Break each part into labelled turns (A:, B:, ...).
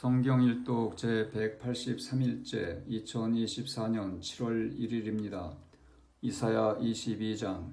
A: 성경 일독 제 183일째 2024년 7월 1일입니다. 이사야 22장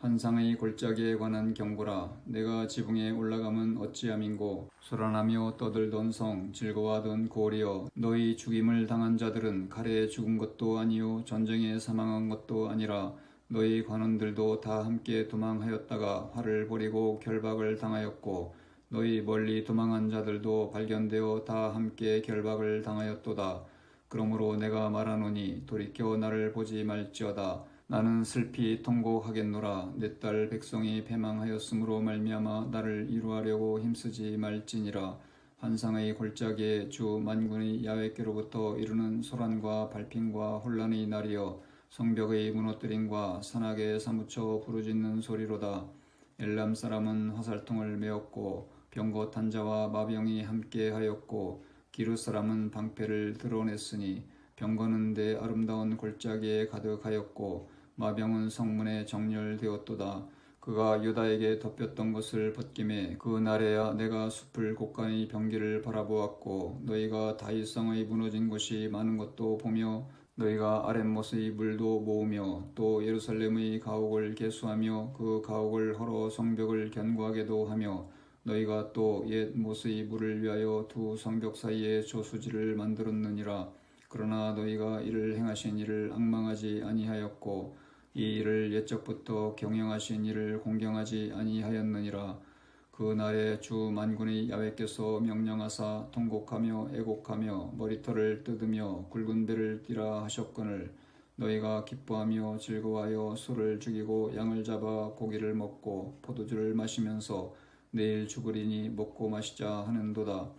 A: 환상의 골짜기에 관한 경고라 내가 지붕에 올라가면 어찌함인고 소란하며 떠들던 성 즐거워하던 고리여 너희 죽임을 당한 자들은 칼에 죽은 것도 아니요 전쟁에 사망한 것도 아니라 너희 관원들도 다 함께 도망하였다가 활을 버리고 결박을 당하였고 너희 멀리 도망한 자들도 발견되어 다 함께 결박을 당하였도다. 그러므로 내가 말하노니 돌이켜 나를 보지 말지어다. 나는 슬피 통곡하겠노라. 내 딸 백성이 패망하였으므로 말미암아 나를 이루하려고 힘쓰지 말지니라. 환상의 골짜기에 주 만군의 야외께로부터 이르는 소란과 발핀과 혼란의 날이여 성벽의 무너뜨림과 산악에 사무쳐 부르짖는 소리로다. 엘람 사람은 화살통을 메었고 병거 탄자와 마병이 함께하였고 기르 사람은 방패를 드러냈으니 병거는 내 아름다운 골짜기에 가득하였고 마병은 성문에 정렬되었도다. 그가 유다에게 덮였던 것을 벗김에 그 날에야 내가 숲을 곳간의 병기를 바라보았고 너희가 다윗성의 무너진 곳이 많은 것도 보며 너희가 아랫못의 물도 모으며 또 예루살렘의 가옥을 개수하며 그 가옥을 헐어 성벽을 견고하게도 하며 너희가 또옛 못의 물을 위하여 두 성벽 사이에 조수지를 만들었느니라. 그러나 너희가 이를 행하신 이를 악망하지 아니하였고 이 일을 옛적부터 경영하신 이를 공경하지 아니하였느니라. 그 날에 주 만군의 야외께서 명령하사 통곡하며 애곡하며 머리털을 뜯으며 굵은 배를 띠라 하셨거늘. 너희가 기뻐하며 즐거워하여 소를 죽이고 양을 잡아 고기를 먹고 포도주를 마시면서 내일 죽으리니 먹고 마시자 하는도다.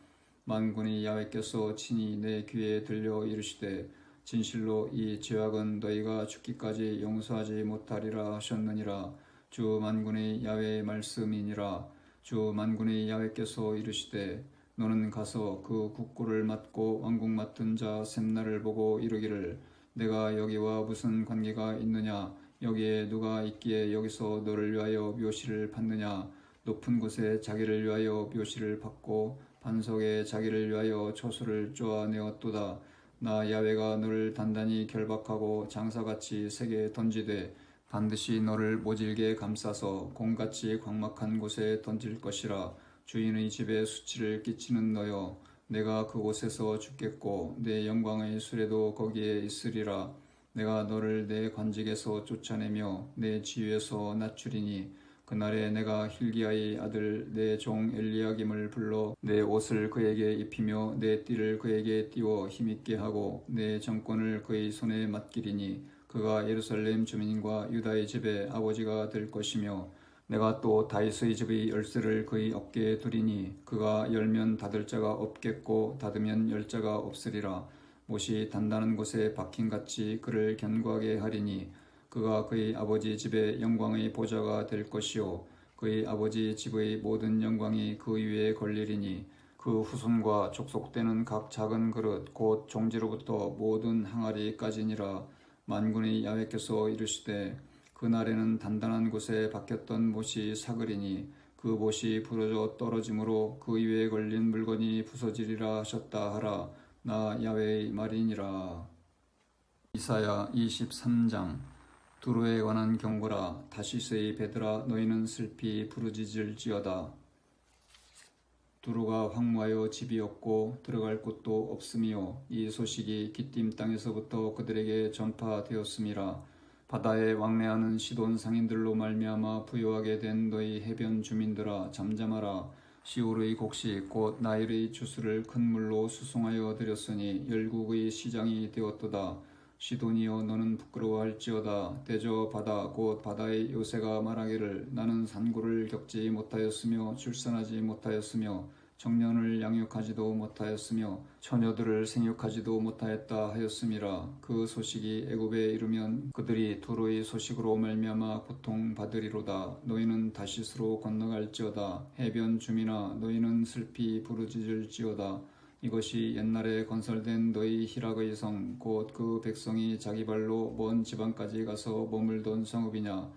A: 만군의 야외께서 친히 내 귀에 들려 이르시되 진실로 이 죄악은 너희가 죽기까지 용서하지 못하리라 하셨느니라. 주 만군의 야외의 말씀이니라. 주 만군의 야외께서 이르시되 너는 가서 그 국고를 맡고 왕국 맡은 자 샘나를 보고 이르기를 내가 여기와 무슨 관계가 있느냐? 여기에 누가 있기에 여기서 너를 위하여 묘시를 받느냐 높은 곳에 자기를 위하여 묘시를 받고 반석에 자기를 위하여 초수를 쪼아내었도다. 나 야외가 너를 단단히 결박하고 장사같이 세게 던지되 반드시 너를 모질게 감싸서 공같이 광막한 곳에 던질 것이라. 주인의 집에 수치를 끼치는 너여 내가 그곳에서 죽겠고 내 영광의 수레도 거기에 있으리라. 내가 너를 내 관직에서 쫓아내며 내 지위에서 낮추리니 그날에 내가 힐기야의 아들 내 종 엘리야김을 불러 내 옷을 그에게 입히며 내 띠를 그에게 띄워 힘있게 하고 내 정권을 그의 손에 맡기리니 그가 예루살렘 주민과 유다의 집의 아버지가 될 것이며 내가 또 다윗의 집의 열쇠를 그의 어깨에 두리니 그가 열면 닫을 자가 없겠고 닫으면 열 자가 없으리라. 못이 단단한 곳에 박힌 같이 그를 견고하게 하리니 그가 그의 아버지 집의 영광의 보좌가 될 것이요. 그의 아버지 집의 모든 영광이 그 위에 걸리리니 그 후손과 족속되는 각 작은 그릇 곧 종지로부터 모든 항아리까지니라. 만군의 야외께서 이르시되 그날에는 단단한 곳에 박혔던 못이 사그리니 그 못이 부러져 떨어짐으로 그 위에 걸린 물건이 부서지리라 하셨다 하라. 나 야외의 말이니라. 이사야 23장 두루에 관한 경고라 다시스의 베드라 너희는 슬피 부르짖을지어다. 두루가 황무하여 집이 없고 들어갈 곳도 없으며 이 소식이 기띔 땅에서부터 그들에게 전파되었음이라 바다에 왕래하는 시돈 상인들로 말미암아 부유하게 된 너희 해변 주민들아 잠잠하라. 시오르의 곡식 곧 나일의 주수를 큰 물로 수송하여 드렸으니 열국의 시장이 되었도다 시돈이여 너는 부끄러워할지어다. 대저 바다 곧 바다의 요새가 말하기를 나는 산고를 겪지 못하였으며 출산하지 못하였으며 청년을 양육하지도 못하였으며 처녀들을 생육하지도 못하였다 하였음이라. 그 소식이 애굽에 이르면 그들이 두로의 소식으로 말미암아 고통 받으리로다. 너희는 다시스로 건너갈지어다. 해변 주민아 너희는 슬피 부르짖을지어다 이것이 옛날에 건설된 너희 희락의 성 곧 그 백성이 자기 발로 먼 지방까지 가서 머물던 성읍이냐?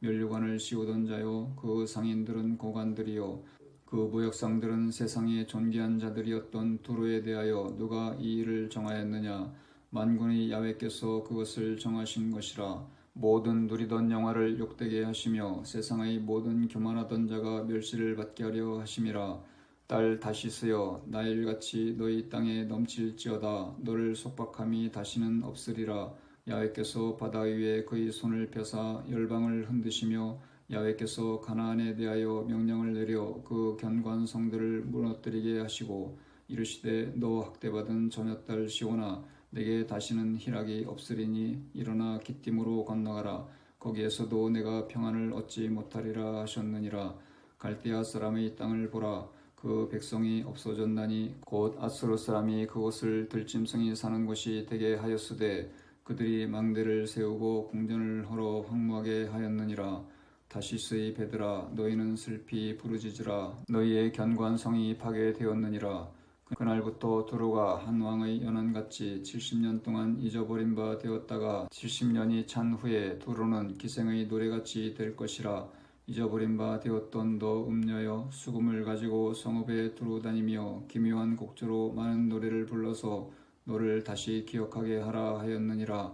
A: 멸류관을 씌우던 자요 그 상인들은 고관들이요. 그 무역상들은 세상의 존귀한 자들이었던 두로에 대하여 누가 이 일을 정하였느냐? 만군의 야외께서 그것을 정하신 것이라. 모든 누리던 영화를 욕되게 하시며 세상의 모든 교만하던 자가 멸시를 받게 하려 하심이라 딸 다시스여 나일같이 너희 땅에 넘칠지어다. 너를 속박함이 다시는 없으리라. 야외께서 바다 위에 그의 손을 펴사 열방을 흔드시며 야외께서 가나안에 대하여 명령을 내려 그 견고한 성들을 무너뜨리게 하시고 이르시되 너 학대받은 저녁딸 시오나 내게 다시는 희락이 없으리니 일어나 기띔으로 건너가라. 거기에서도 내가 평안을 얻지 못하리라 하셨느니라. 갈대아 사람의 땅을 보라 그 백성이 없어졌나니 곧 아수르 사람이 그곳을 들짐승이 사는 곳이 되게 하였으되 그들이 망대를 세우고 궁전을 헐어 황무하게 하였느니라. 다시스의 베드라 너희는 슬피 부르짖으라. 너희의 견고한 성이 파괴되었느니라. 그날부터 두로가 한 왕의 연한같이 70년 동안 잊어버린 바 되었다가 70년이 찬 후에 두로는 기생의 노래같이 될 것이라 잊어버린 바 되었던 너 음녀여 수금을 가지고 성읍에 두루 다니며 기묘한 곡조로 많은 노래를 불러서 너를 다시 기억하게 하라 하였느니라.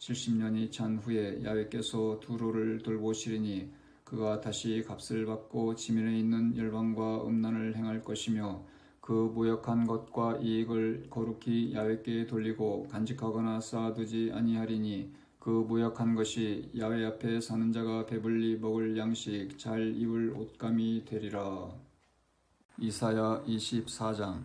A: 70년이 찬 후에 야외께서 두로를 돌보시리니 그가 다시 값을 받고 지면에 있는 열방과 음란을 행할 것이며 그 무역한 것과 이익을 거룩히 야외께 돌리고 간직하거나 쌓아두지 아니하리니 그 무역한 것이 야외 앞에 사는 자가 배불리 먹을 양식 잘 입을 옷감이 되리라. 이사야 24장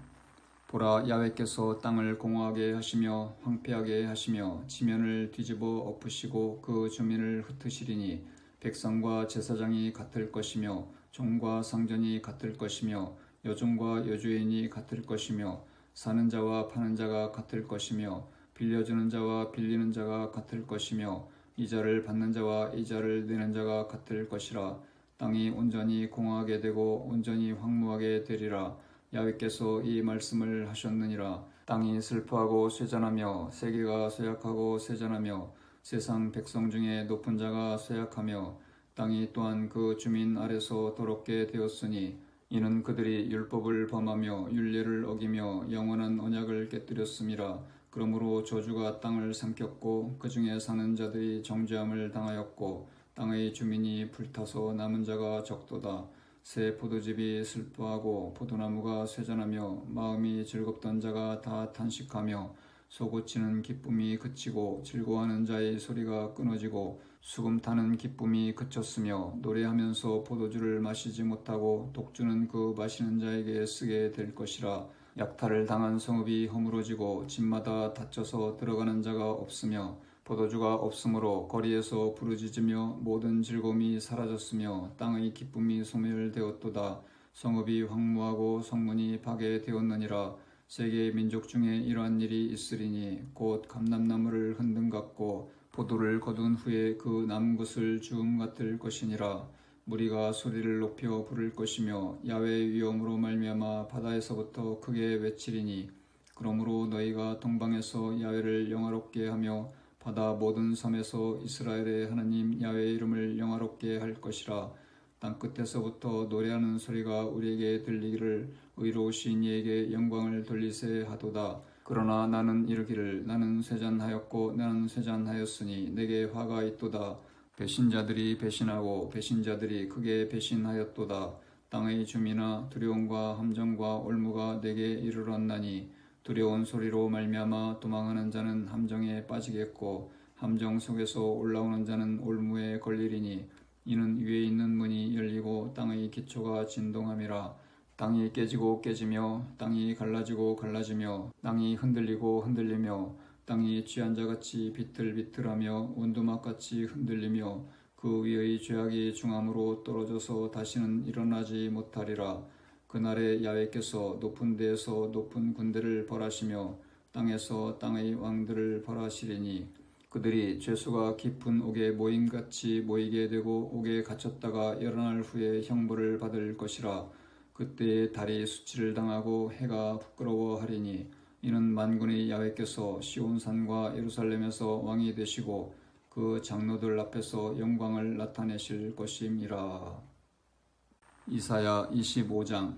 A: 보라 야외께서 땅을 공허하게 하시며 황폐하게 하시며 지면을 뒤집어 엎으시고 그 주민을 흩으시리니 백성과 제사장이 같을 것이며 종과 상전이 같을 것이며 여종과 여주인이 같을 것이며 사는 자와 파는 자가 같을 것이며 빌려주는 자와 빌리는 자가 같을 것이며 이자를 받는 자와 이자를 내는 자가 같을 것이라. 땅이 온전히 공허하게 되고 온전히 황무하게 되리라. 야외께서 이 말씀을 하셨느니라. 땅이 슬퍼하고 쇠잔하며 세계가 쇠약하고 쇠잔하며 세상 백성 중에 높은 자가 쇠약하며 땅이 또한 그 주민 아래서 더럽게 되었으니 이는 그들이 율법을 범하며 율례를 어기며 영원한 언약을 깨뜨렸음이라 그러므로 저주가 땅을 삼켰고 그 중에 사는 자들이 정죄함을 당하였고 땅의 주민이 불타서 남은 자가 적도다. 새 포도즙이 슬퍼하고 포도나무가 쇠잔하며 마음이 즐겁던 자가 다 탄식하며 소고치는 기쁨이 그치고 즐거워하는 자의 소리가 끊어지고 수금 타는 기쁨이 그쳤으며 노래하면서 포도주를 마시지 못하고 독주는 그 마시는 자에게 쓰게 될 것이라 약탈을 당한 성읍이 허물어지고 집마다 닫혀서 들어가는 자가 없으며 포도주가 없으므로 거리에서 부르짖으며 모든 즐거움이 사라졌으며 땅의 기쁨이 소멸되었도다. 성읍이 황무하고 성문이 파괴되었느니라. 세계 민족 중에 이러한 일이 있으리니 곧 감람나무를 흔든 같고 포도를 거둔 후에 그 남은 것을 주음 같을 것이니라 무리가 소리를 높여 부를 것이며 야외 위험으로 말미암아 바다에서부터 크게 외치리니 그러므로 너희가 동방에서 야외를 영화롭게 하며 바다 모든 섬에서 이스라엘의 하나님 야외 이름을 영화롭게 할 것이라 땅 끝에서부터 노래하는 소리가 우리에게 들리기를 의로우신 이에게 영광을 돌리세 하도다. 그러나 나는 이르기를 나는 쇠잔하였고 나는 쇠잔하였으니 내게 화가 있도다. 배신자들이 배신하고 배신자들이 크게 배신하였도다. 땅의 주민아 두려움과 함정과 올무가 내게 이르렀나니 두려운 소리로 말미암아 도망하는 자는 함정에 빠지겠고 함정 속에서 올라오는 자는 올무에 걸리리니 이는 위에 있는 문이 열리고 땅의 기초가 진동함이라 땅이 깨지고 깨지며 땅이 갈라지고 갈라지며 땅이 흔들리고 흔들리며 땅이 취한 자 같이 비틀비틀하며 원두막 같이 흔들리며 그 위의 죄악이 중함으로 떨어져서 다시는 일어나지 못하리라. 그날에 야외께서 높은 데에서 높은 군대를 벌하시며 땅에서 땅의 왕들을 벌하시리니 그들이 죄수가 깊은 옥에 모임같이 모이게 되고 옥에 갇혔다가 일어날 후에 형벌을 받을 것이라. 그때에 달이 수치를 당하고 해가 부끄러워하리니 이는 만군의 야외께서 시온산과 예루살렘에서 왕이 되시고 그 장로들 앞에서 영광을 나타내실 것임이라. 이사야 25장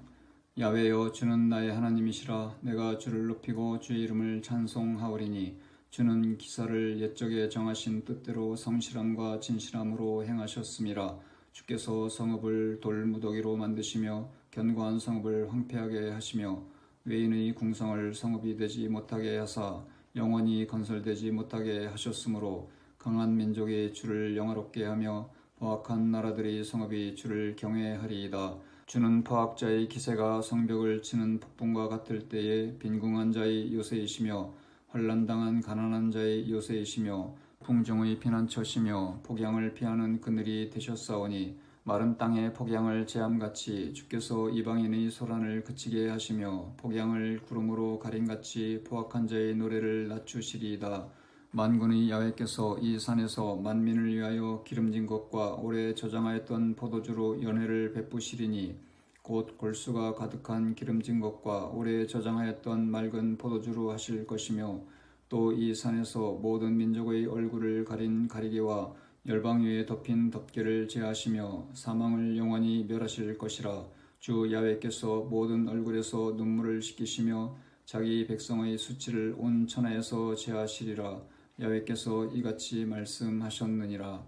A: 야외여 주는 나의 하나님이시라. 내가 주를 높이고 주의 이름을 찬송하오리니 주는 기사를 옛적에 정하신 뜻대로 성실함과 진실함으로 행하셨음이라 주께서 성읍을 돌무더기로 만드시며 견고한 성읍을 황폐하게 하시며 외인의 궁성을 성읍이 되지 못하게 하사 영원히 건설되지 못하게 하셨으므로 강한 민족이 주를 영화롭게 하며 포악한 나라들이 성읍이 주를 경외하리이다. 주는 포악자의 기세가 성벽을 치는 폭풍과 같을 때에 빈궁한 자의 요새이시며 환란당한 가난한 자의 요새이시며 풍종의 피난처시며 폭양을 피하는 그늘이 되셨사오니 마른 땅에 폭양을 재함같이 주께서 이방인의 소란을 그치게 하시며 폭양을 구름으로 가림같이 포악한 자의 노래를 낮추시리이다. 만군의 야훼께서 이 산에서 만민을 위하여 기름진 것과 오래 저장하였던 포도주로 연회를 베푸시리니 곧 골수가 가득한 기름진 것과 오래 저장하였던 맑은 포도주로 하실 것이며 또 이 산에서 모든 민족의 얼굴을 가린 가리개와 열방 위에 덮인 덮개를 제하시며 사망을 영원히 멸하실 것이라 주 야훼께서 모든 얼굴에서 눈물을 씻기시며 자기 백성의 수치를 온 천하에서 제하시리라 야훼께서 이같이 말씀하셨느니라.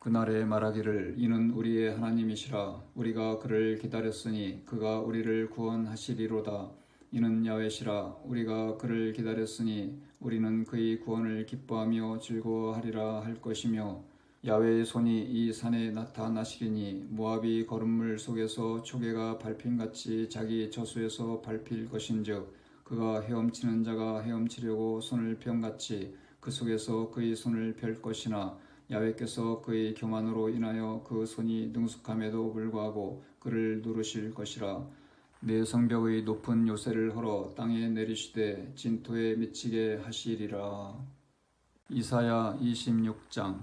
A: 그날에 말하기를 이는 우리의 하나님이시라. 우리가 그를 기다렸으니 그가 우리를 구원하시리로다 이는 야훼시라 우리가 그를 기다렸으니 우리는 그의 구원을 기뻐하며 즐거워하리라 할 것이며 야훼의 손이 이 산에 나타나시리니 모압이 걸음물 속에서 초계가 밟힘같이 자기 저수에서 밟힐 것인즉 그가 헤엄치는 자가 헤엄치려고 손을 펴같이 그 속에서 그의 손을 펼 것이나 야훼께서 그의 교만으로 인하여 그 손이 능숙함에도 불구하고 그를 누르실 것이라 내 성벽의 높은 요새를 헐어 땅에 내리시되 진토에 미치게 하시리라 이사야 26장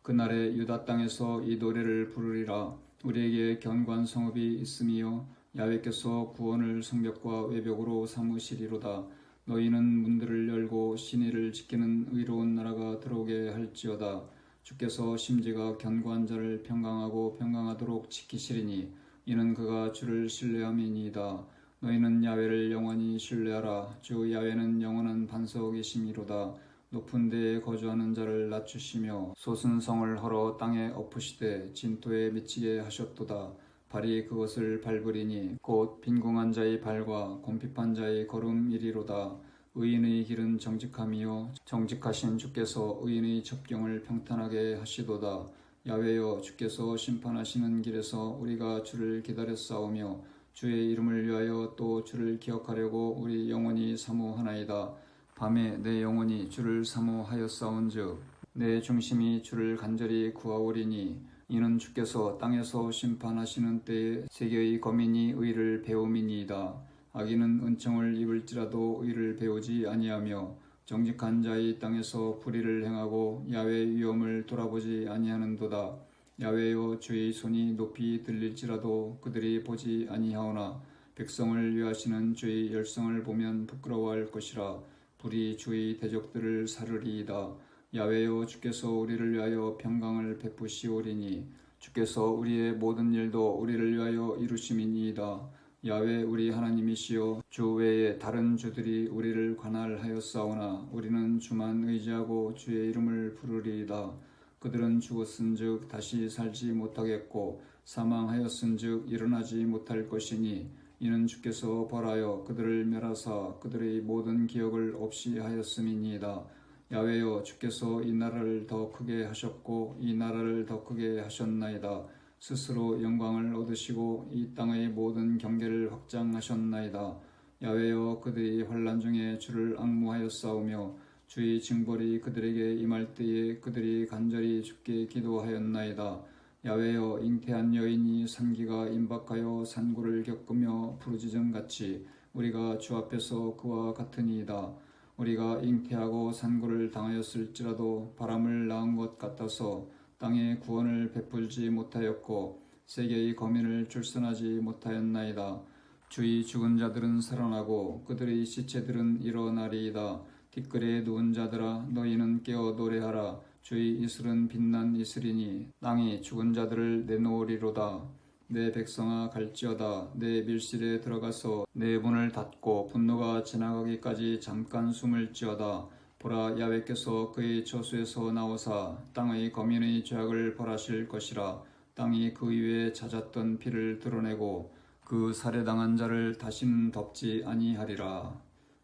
A: 그날에 유다 땅에서 이 노래를 부르리라 우리에게 견고한 성읍이 있음이요 야훼께서 구원을 성벽과 외벽으로 삼으시리로다. 너희는 문들을 열고 신의를 지키는 의로운 나라가 들어오게 할지어다. 주께서 심지가 견고한 자를 평강하고 평강하도록 지키시리니 이는 그가 주를 신뢰함이니이다. 너희는 야훼를 영원히 신뢰하라. 주 야훼는 영원한 반석이심이로다. 높은 데에 거주하는 자를 낮추시며 소순성을 헐어 땅에 엎으시되 진토에 미치게 하셨도다. 발이 그것을 밟으리니 곧 빈궁한 자의 발과 곰핍한 자의 걸음이리로다. 의인의 길은 정직함이요 정직하신 주께서 의인의 접경을 평탄하게 하시도다. 야외여 주께서 심판하시는 길에서 우리가 주를 기다렸사오며 주의 이름을 위하여 또 주를 기억하려고 우리 영혼이 사모하나이다. 밤에 내 영혼이 주를 사모하였사온즉 내 중심이 주를 간절히 구하오리니 이는 주께서 땅에서 심판하시는 때에 세계의 거민이 의를 배움이니이다. 악인은 은총을 입을지라도 의를 배우지 아니하며 정직한 자의 땅에서 불의를 행하고 야외 위험을 돌아보지 아니하는도다. 야외여 주의 손이 높이 들릴지라도 그들이 보지 아니하오나 백성을 위하시는 주의 열성을 보면 부끄러워할 것이라 불이 주의 대적들을 사르리이다. 야외여 주께서 우리를 위하여 평강을 베푸시오리니 주께서 우리의 모든 일도 우리를 위하여 이루심이니이다. 야외 우리 하나님이시여 주 외에 다른 주들이 우리를 관할하였사오나 우리는 주만 의지하고 주의 이름을 부르리이다. 그들은 죽었은즉 다시 살지 못하겠고 사망하였은즉 일어나지 못할 것이니 이는 주께서 벌하여 그들을 멸하사 그들의 모든 기억을 없이 하였음이니이다. 야외여 주께서 이 나라를 더 크게 하셨고 이 나라를 더 크게 하셨나이다. 스스로 영광을 얻으시고 이 땅의 모든 경계를 확장하셨나이다. 야외여 그들이 환란 중에 주를 악무하였사오며 주의 징벌이 그들에게 임할 때에 그들이 간절히 주께 기도하였나이다. 야외여 잉태한 여인이 산기가 임박하여 산고를 겪으며 부르짖음 같이 우리가 주 앞에서 그와 같으니이다. 우리가 잉태하고 산고를 당하였을지라도 바람을 낳은 것 같아서 땅에 구원을 베풀지 못하였고 세계의 거민을 출산하지 못하였나이다. 주의 죽은 자들은 살아나고 그들의 시체들은 일어나리이다. 뒷글에 누운 자들아 너희는 깨어 노래하라. 주의 이슬은 빛난 이슬이니 땅이 죽은 자들을 내놓으리로다. 내 백성아 갈지어다 내 밀실에 들어가서 내 문을 닫고 분노가 지나가기까지 잠깐 숨을지어다 보라 야외께서 그의 저수에서 나오사 땅의 거민의 죄악을 벌하실 것이라 땅이 그 위에 찾았던 피를 드러내고 그 살해당한 자를 다신 덮지 아니하리라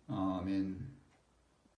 A: 아멘.